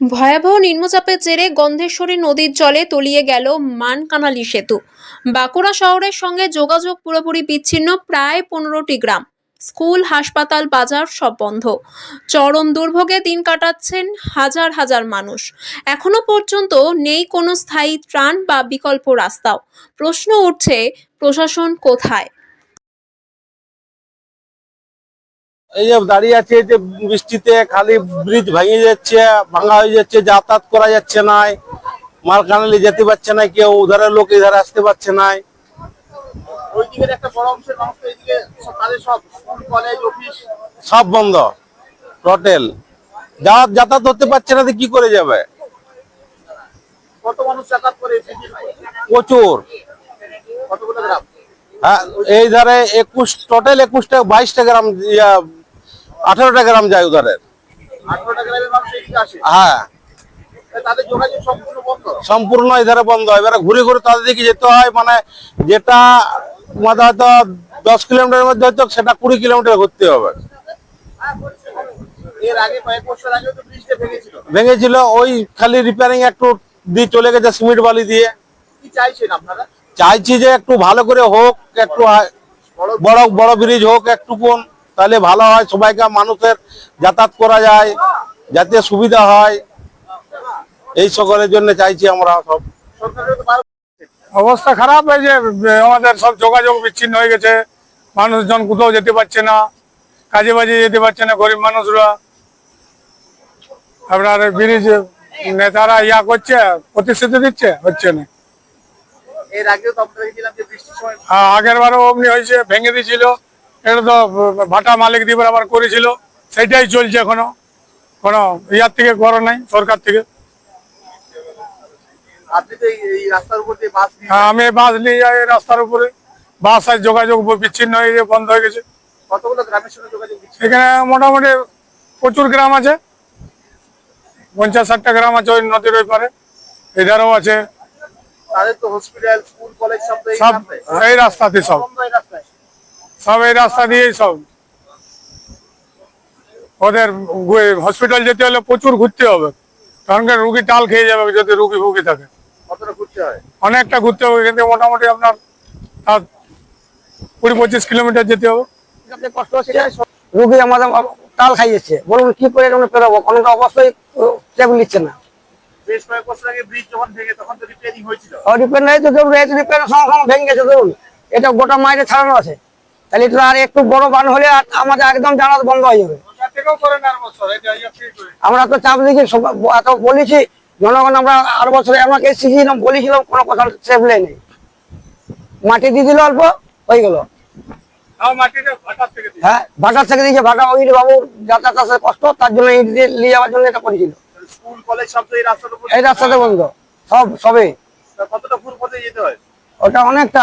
ভয়াবহ নিম্নচাপের জেরে গন্ধেশ্বরী নদীর জলে তলিয়ে গেল মানকানালি সেতু। বাঁকুড়া শহরের সঙ্গে যোগাযোগ পুরোপুরি বিচ্ছিন্ন প্রায় পনেরোটি গ্রাম। স্কুল, হাসপাতাল, বাজার সব বন্ধ। চরম দুর্ভোগে দিন কাটাচ্ছেন হাজার হাজার মানুষ। এখনও পর্যন্ত নেই কোনো স্থায়ী ত্রাণ বা বিকল্প রাস্তাও। প্রশ্ন উঠছে, প্রশাসন কোথায়? এই যে দাঁড়িয়ে আছে যে বৃষ্টিতে খালি ব্রিজ ভেঙে যাচ্ছে ভাঙা হয়ে যাচ্ছে যাতায়াত করা যাচ্ছে না মালকানালি যেতে পারছে না কেউ উধারের লোক এধারে আসতে পারছে না। সব বন্ধ হোটেল যা যাতায়াত হতে পারছে না কি করে যাবে? প্রচুর। হ্যাঁ এই ধারে একুশ টোটাল একুশটা বাইশটা গ্রাম ইয়া, আঠারোটা গ্রাম যায় আসে? হ্যাঁ। সম্পূর্ণ এধারে বন্ধ। এবারে ঘুরে ঘুরে তাদের দিকে যেতে হয় মানে যেটা তোমাদের হয়তো দশ কিলোমিটারের মধ্যে হয়তো সেটা কুড়ি কিলোমিটার ঘুরতে হবে। ভেঙেছিল। ওই খালি রিপেয়ারিং একটু দিয়ে চলে গেছে সিমেন্ট বালি দিয়ে। চাইছি যে একটু ভালো করে হোক একটু বড় বড় ব্রিজ হোক একটুকুন তাহলে ভালো হয় সবাইকে মানুষের যাতায়াত করা যায় যাতে সুবিধা হয়। এই সকলের জন্য চাইছি আমরা সব। অবস্থা খারাপ এই যে আমাদের সব যোগাযোগ বিচ্ছিন্ন হয়ে গেছে। মানুষজন কোথাও যেতে পারছে না কাজে বাজে যেতে পারছে না গরিব মানুষরা। আপনার ব্রিজ নেতারা ইয়া করছে প্রতিশ্রুতি দিচ্ছে হচ্ছে না। এর আগেও তো আমরা দেখেছিলাম যে বৃষ্টির সময় আর আগের বারও অমনি হয়েছে ভেঙে দিয়েছিল। এটা তো ভাটা মালিক দিবার আবার করেছিল সেটাই চলছে এখনও। কোনো ইয়ার থেকে করো নাই সরকার থেকে। আপনি এই এই রাস্তার উপর দিয়ে হ্যাঁ, আমি বাস নিয়ে যাই রাস্তার উপরে। বাস আর যোগাযোগ বিচ্ছিন্ন হয়ে গেছে বন্ধ হয়ে গেছে। এখানে মোটামুটি প্রচুর গ্রাম আছে। পঞ্চাশ ষাটটা গ্রাম আছে ওই নদীর ওই পারে। এধারেও আছে। তাদের তো হসপিটাল স্কুল কলেজ সব এই রাস্তাতে সব। সব এই রাস্তা দিয়েই সব। ওদের হসপিটাল যেতে হলে প্রচুর ঘুরতে হবে। কারণ রুগী টাল খেয়ে যাবে যদি রুগী ফুগি থাকে। কতটা ঘুরতে হয়? অনেকটা ঘুরতে হবে। এখান থেকে মোটামুটি আপনার কুড়ি পঁচিশ কিলোমিটার যেতে হবে? রুগী আমাদের তাল খাইয়েছে। বলুন কি করে পেরোবো কোনো অবশ্যই টেবিল নিচ্ছে না। বেশ কয়েক বছর আগে ব্রিজ যখন ভেঙে তখন তো রিপেয়ারিং হয়েছিল। রিপেয়ার নাই তো রিপেয়ার সঙ্গে সঙ্গে ভেঙে গেছে ধরুন। এটা গোটা মাইরে ছাড়ানো আছে। তাহলে এটা আর একটু বড় বান হলে আমাদের একদম জানা বন্ধ হয়ে যাবে। আমরা তো চাপ দিকে এত বলেছি জনগণ আমরা আর বছরে আমাকে শিখিয়েছিলাম বলেছিলাম কোনো কথা সেভলে নেই। মাটি দিয়ে দিল অল্প হয়ে গেল। হ্যাঁ ভাটার থেকে দিয়েছে ভাটা ওই বাবু যাতায়াত আসার কষ্ট তার জন্য ইট দিয়ে নিয়ে যাওয়ার জন্য এটা করেছিল। স্কুল কলেজ সব তো এই রাস্তাতে বন্ধ সব সবে। কতটা দূর পথে যেতে হয়? ওটা অনেকটা